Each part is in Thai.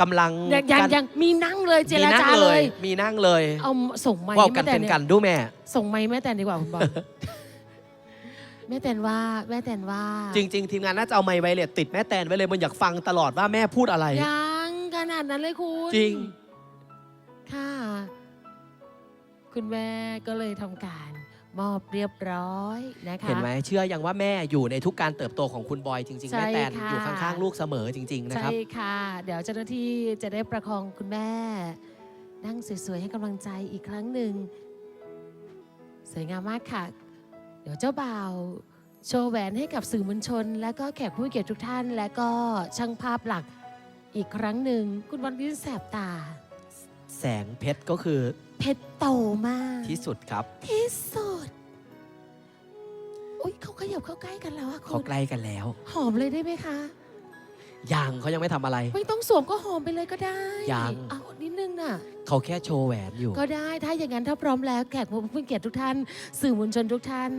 กำลังยังยังกันยังมีนั่งเลยเจมีรนั่งจาเลยมีนั่งเลยเอาส่งไม้เว่ากัแม่นแต่เป็นยกันดูแม่ ส่งไม้แม่แต่ดีกว่าคุณบอลแม่แต่นว่าแม่แต่นว่าจริง ๆ ทีมงานน่าจะเอาไมค์ไวเลสติดแม่แตนไว้เลยมันอยากฟังตลอดว่าแม่พูดอะไร ยังขนาดนั้นเลยคุณจริง ค่ะ คุณแม่ก็เลยทำการ มอบเรียบร้อยนะคะ เห็นไหมเชื่อยังว่าแม่อยู่ในทุกการเติบโตของคุณบอยจริงๆใช่แม่แตนค่ะ อยู่ข้างๆลูกเสมอจริง ๆ นะใช่ครับค่ะ เดี๋ยวเจ้าหน้าที่จะได้ประคองคุณแม่ นั่งสวยๆให้กำลังใจอีกครั้งหนึ่ง สวยงามมากค่ะ เดี๋ยวเจ้าบ่าว โชว์แหวนให้กับสื่อมวลชน และก็แขกผู้มีเกียรติทุกท่าน และก็ช่างภาพหลักอีกครั้งหนึ่ง คุณวันวินแสบตา แสงเพชรก็คือเพชรโตมาก ที่สุดครับ ที่สุด อุ้ยเขาขยับเข้าใกล้กันแล้วอะเขาคุณใกล้กันแล้ว หอมเลยได้ไหมคะ ยังเขายังไม่ทำอะไร ไม่ต้องสวมก็หอมไปเลยก็ได้ยัง เอานิดนึงน่ะ เขาแค่โชว์แหวนอยู่ ก็ได้ถ้าอย่างนั้นถ้าพร้อมแล้วแขกผู้เกียรติทุกท่าน สื่อมวลชนทุกท่าน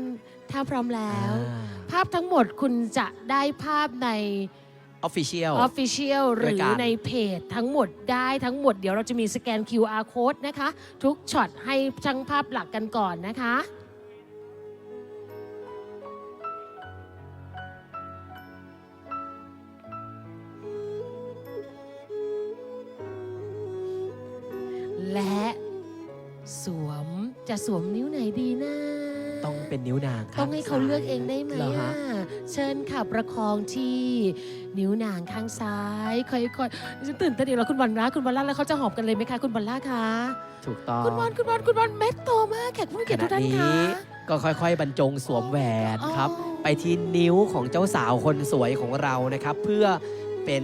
ถ้าพร้อมแล้วอ่าภาพทั้งหมดคุณจะได้ภาพใน Official Official หด้รืวยอกันในเพจทั้งหมดได้ทั้งหมดเดี๋ยวเราจะมีสแกน QR code นะคะ ทุกช็อตให้ช่างภาพหลักกันก่อนนะคะ และสวมจะสวมนิ้วไหนดีนะต้องเป็นนิ้วนางข้ต้องให้เขาเลือกเองได้ไหมรออะฮะเชิญค่ะประคองที่นิ้วนางข้างซ้ายค่อยๆฉันตื่นเต้นอีกแล้วคุณบอลนะคุณบอลล่าแล้วเขาจะหอมกันเลยไหมคะคุณบอลล่าคะถูกต้องคุณบอลคุณบอลคุณบอลเม็ดโตมากแขกผู้มีเกียรติทุกท่านค่ะ ก็ค่อยๆ บรรจงสวมแหวนครับ อ๋อ ไปที่นิ้วของเจ้าสาวคนสวยของเรานะครับ เพื่อเป็น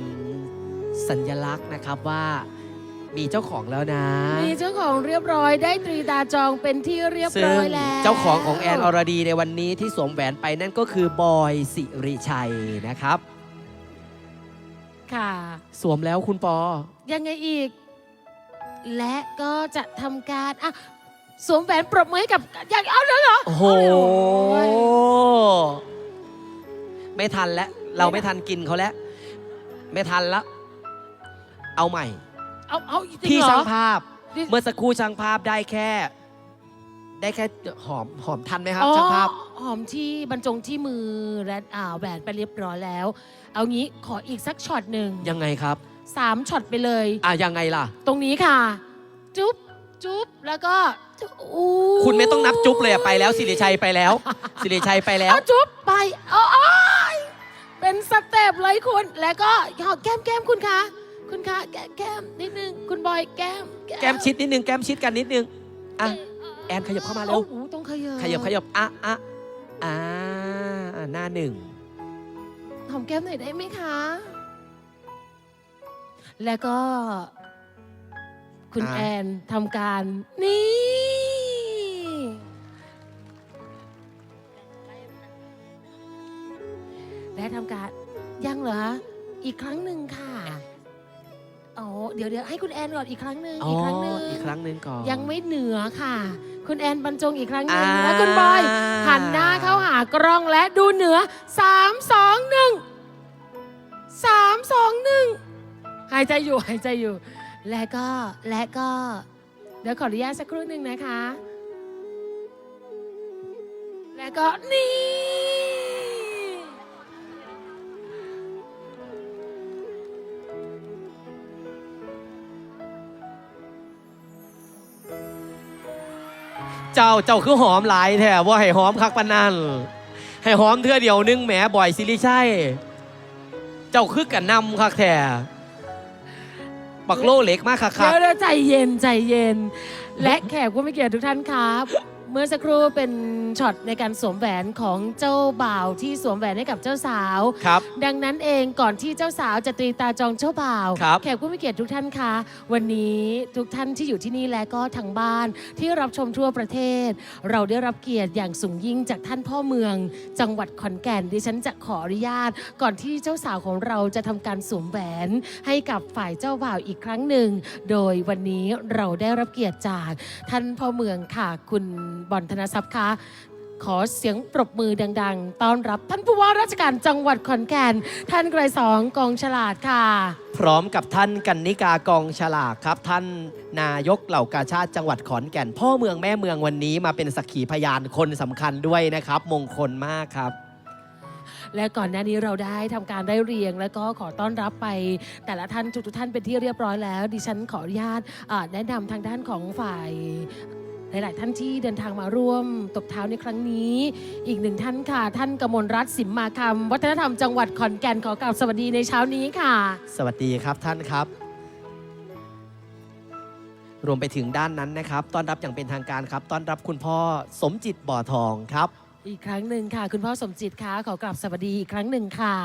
สัญลักษณ์นะครับว่า มีเจ้าของแล้วนะ มีเจ้าของเรียบร้อยได้ตรีตาจองเป็นที่เรียบซึ่ร้งอยแล้ว เจ้าของของแอนอรดีในวันนี้ที่สวมแหวนไปนั่นก็คือบอยสิริชัยนะครับ ค่ะ สวมแล้วคุณปอ ยังไงอีก และก็จะทำการอะสวมแหวนปรบมือให้กับอยากเอาเลยเหรอโอ้โหเอาเลยเหรอไม่ทันแล้ว เราไม่ทันกินเขาแล้ว ไม่ทันแล้ว เอาใหม่ เอาเอาจริพี่งเหรช่าองภาพ นี่ เมื่อสักครู่ช่างภาพได้แค่ ได้แค่หอมหอมทันไหมครับอ๋อช่างภาพ หอมที่บรรจงที่มือและอ่าแหวนไปเรียบร้อยแล้ว เอางี้ขออีกสักช็อตหนึ่งยังไงครับ สามช็อตไปเลย อะยังไงล่ะ ตรงนี้ค่ะ จุ๊บจุ๊บแล้วก็จุ๊บอู้คุณไม่ต้องนับจุ๊บเลยอะไปแล้วสิริชัยไปแล้ว สิริชัยไปแล้ว เอาจุ๊บไปเอาอ้ายเป็นสเต็ปเลยคุณ แล้วก็หอมแก้มแก้มคุณคะ คุณคะแก้มแก้มนิดนึง คุณบอยแก้มแก้มชิดนิดนึง แก้มชิดกันนิดนึง อะ แอนขยับเข้ามาเร็ว โอ้โหต้องขยับขยับขยับอะอะอ่าหน้าหนึ่งหอมแก้มหน่อยได้ไหมคะ แล้วก็ คุณอะแอนทำการ นี่ และทำการ ยังเหรอคะอีกครั้งหนึ่งค่ะ อ๋อเดี๋ยวเดี๋ยวให้คุณแอนก่อนอีกครั้งหนึ่งอ๋ออีกครั้งหนึ่งอีกครั้งหนึ่งก่อนยังไม่เหนือค่ะ คุณแอนบรรจงอีกครั้งหนึ่งอ่าแล้วคุณบอยหันหน้าเข้าหากล้องและดูเหนือสามสองหนึ่งสามสองหนึ่งหายใจอยู่หายใจอยู่ และก็และก็ เดี๋ยวขออนุญาตสักครู่หนึ่งนะคะ แล้วก็นี่ เจ้าเจ้าคือหอมหลายแท้ว่าให้หอมคักปานนันให้หอมเทื่อเดียวนึงแหมบ่อยสิริชัยเจ้าคือกันนำคักแท้บักโลเหล็กมากคักคัเดี๋ยวเดี๋ยวใจเย็นใจเย็น และแขกผู้มีเกียรติทุกท่านครับ เมื่อสักครู่เป็นช็อตในการสวมแหวนของเจ้าบ่าวที่สวมแหวนให้กับเจ้าสาว ครับ ดังนั้นเองก่อนที่เจ้าสาวจะตรีตาจองเจ้าบ่าว ครับ แขกผู้มีเกียรติทุกท่านคะ วันนี้ทุกท่านที่อยู่ที่นี่และก็ทางบ้านที่รับชมทั่วประเทศ เราได้รับเกียรติอย่างสูงยิ่งจากท่านพ่อเมือง จังหวัดขอนแก่นดิฉันจะขออนุญาต ก่อนที่เจ้าสาวของเราจะทำการสวมแหวน ให้กับฝ่ายเจ้าบ่าวอีกครั้งหนึ่ง โดยวันนี้เราได้รับเกียรติจากท่านพ่อเมืองค่ะคุณบอลธนทรัพย์คะขอเสียงปรบมือดัง ๆ ต้อนรับท่านผู้ว่าราชการจังหวัดขอนแก่น ท่านไกรสองกองฉลาดค่ะ พร้อมกับท่านกันนิกากองฉลากครับ ท่านนายกเหล่ากาชาติจังหวัดขอนแก่น พ่อเมืองแม่เมืองวันนี้มาเป็นสักขีพยานคนสำคัญด้วยนะครับ มงคลมากครับ และก่อนหน้านี้เราได้ทำการได้เรียง แล้วก็ขอต้อนรับไป แต่ละท่านทุกๆท่านเป็นที่เรียบร้อยแล้ว ดิฉันขออนุญาตอ่าแนะนำทางด้านของฝ่าย หลาย ๆ ท่านที่เดินทางมาร่วมตบเท้าในครั้งนี้ อีกหนึ่งท่านค่ะ ท่านกมลรัตน์สิมมาคำวัฒนธรรมจังหวัดขอนแก่นขอกราบสวัสดีในเช้านี้ค่ะ สวัสดีครับท่านครับ รวมไปถึงด้านนั้นนะครับ ต้อนรับอย่างเป็นทางการครับ ต้อนรับคุณพ่อสมจิตบ่อทองครับ อีกครั้งหนึ่งค่ะ คุณพ่อสมจิตค่ะขอกราบสวัสดีอีกครั้งหนึ่งค่ะ